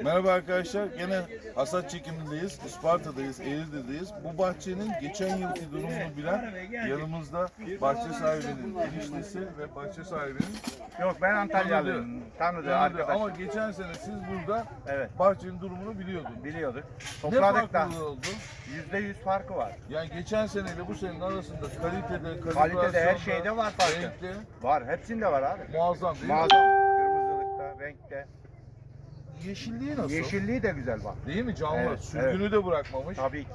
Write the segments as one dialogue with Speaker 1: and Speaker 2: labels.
Speaker 1: Merhaba arkadaşlar. Gene hasat çekimindeyiz. Isparta'dayız, Eğirdir'deyiz. Bu bahçenin geçen yılki durumunu bilen yanımızda bahçe sahibinin eniştesi ve bahçe sahibinin
Speaker 2: Yok ben Antalyalıyım. Tanıdı
Speaker 1: tanıdığı.
Speaker 2: arkadaş.
Speaker 1: Ama geçen sene siz burada
Speaker 2: Evet
Speaker 1: bahçenin durumunu biliyordunuz.
Speaker 2: biliyorduk.
Speaker 1: Ne
Speaker 2: Topladık da
Speaker 1: farklılığı oldu?
Speaker 2: yüzde yüz farkı var.
Speaker 1: Yani geçen seneyle bu senenin arasında kalitede,
Speaker 2: Kalitede her
Speaker 1: kalibrasyonda,
Speaker 2: şeyde var farkı.
Speaker 1: renkte
Speaker 2: Var hepsinde var abi.
Speaker 1: muazzam değil mi?
Speaker 2: Muazzam. Kırmızılıkta, renkte.
Speaker 1: Yeşilliği nasıl?
Speaker 2: Yeşilliği de güzel bak.
Speaker 1: Değil mi? Canlı.
Speaker 2: Evet,
Speaker 1: Sürgünü de bırakmamış.
Speaker 2: Tabii ki.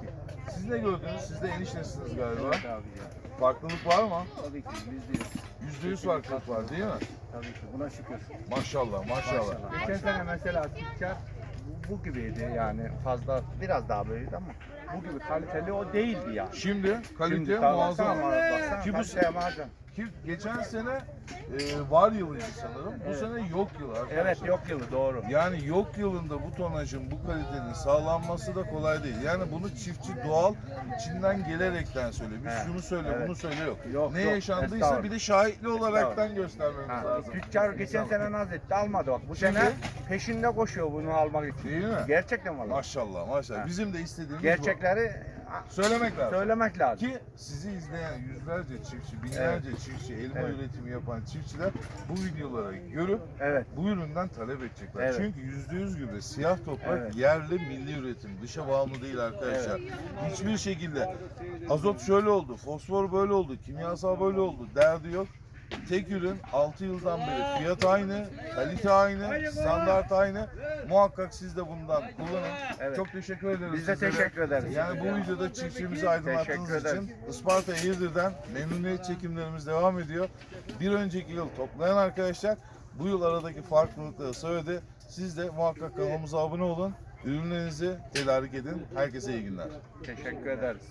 Speaker 1: Siz ne gördünüz? Siz de eniştesiniz galiba.
Speaker 2: Evet abi ya.
Speaker 1: Farklılık var mı?
Speaker 2: Tabii ki yüzde yüz.
Speaker 1: Yüzde yüz farklılık var değil mi?
Speaker 2: Tabii ki buna şükür.
Speaker 1: Maşallah maşallah.
Speaker 2: Geçen sene mesela tüccar bu, gibiydi yani fazla biraz daha böyleydi ama bu gibi kaliteli o değildi ya.
Speaker 1: Şimdi kalite
Speaker 2: Şimdi
Speaker 1: muazzam.
Speaker 2: baksana, baksana,
Speaker 1: Ki bu-. Ki geçen sene e, var yılıydı sanırım. Bu
Speaker 2: Evet.
Speaker 1: sene yok yılı arkadaşlar.
Speaker 2: Evet yok yılı doğru.
Speaker 1: Yani yok yılında bu tonajın, bu kalitenin sağlanması da kolay değil. Yani bunu çiftçi doğal içinden gelerekten söylüyor. Biz
Speaker 2: He,
Speaker 1: şunu söyle,
Speaker 2: evet.
Speaker 1: bunu söyle yok.
Speaker 2: Yok,
Speaker 1: ne
Speaker 2: yok,
Speaker 1: yaşandıysa
Speaker 2: estağfurullah.
Speaker 1: bir de şahitli olaraktan göstermemiz
Speaker 2: Ha,
Speaker 1: lazım.
Speaker 2: tüccar geçen sene naz etti almadı bak. Bu
Speaker 1: Şimdi-
Speaker 2: sene peşinde koşuyor bunu almak için.
Speaker 1: Değil mi?
Speaker 2: Gerçekten valla.
Speaker 1: Maşallah maşallah.
Speaker 2: Ha.
Speaker 1: Bizim de istediğimiz
Speaker 2: Gerçekleri
Speaker 1: bu. Söylemek lazım.
Speaker 2: söylemek lazım.
Speaker 1: Ki sizi izleyen yüzlerce çiftçi, binlerce çiftçi, elma
Speaker 2: Evet.
Speaker 1: üretimi yapan çiftçiler bu videoları görüp
Speaker 2: Evet.
Speaker 1: bu üründen talep edecekler.
Speaker 2: Evet.
Speaker 1: Çünkü yüzde yüz gübre, siyah toprak,
Speaker 2: Evet.
Speaker 1: yerli milli üretim, dışa bağımlı değil arkadaşlar. Hiçbir şekilde azot şöyle oldu, fosfor böyle oldu, kimyasal böyle oldu derdi yok. Tek ürün 6 yıldan beri fiyat aynı, kalite aynı, standart aynı. Muhakkak siz de bundan kullanın.
Speaker 2: Evet.
Speaker 1: Çok teşekkür ederiz.
Speaker 2: Biz de
Speaker 1: sizlere.
Speaker 2: teşekkür ederiz.
Speaker 1: Yani bu videoda çiftçimizi aydınlattığınız için Isparta Eğirdir'den memnuniyet çekimlerimiz devam ediyor. Bir önceki yıl toplayan arkadaşlar bu yıl aradaki farklılıkları söyledi. Siz de muhakkak kanalımıza abone olun. Ürünlerinizi tedarik edin. Herkese iyi günler.
Speaker 2: Teşekkür ederiz.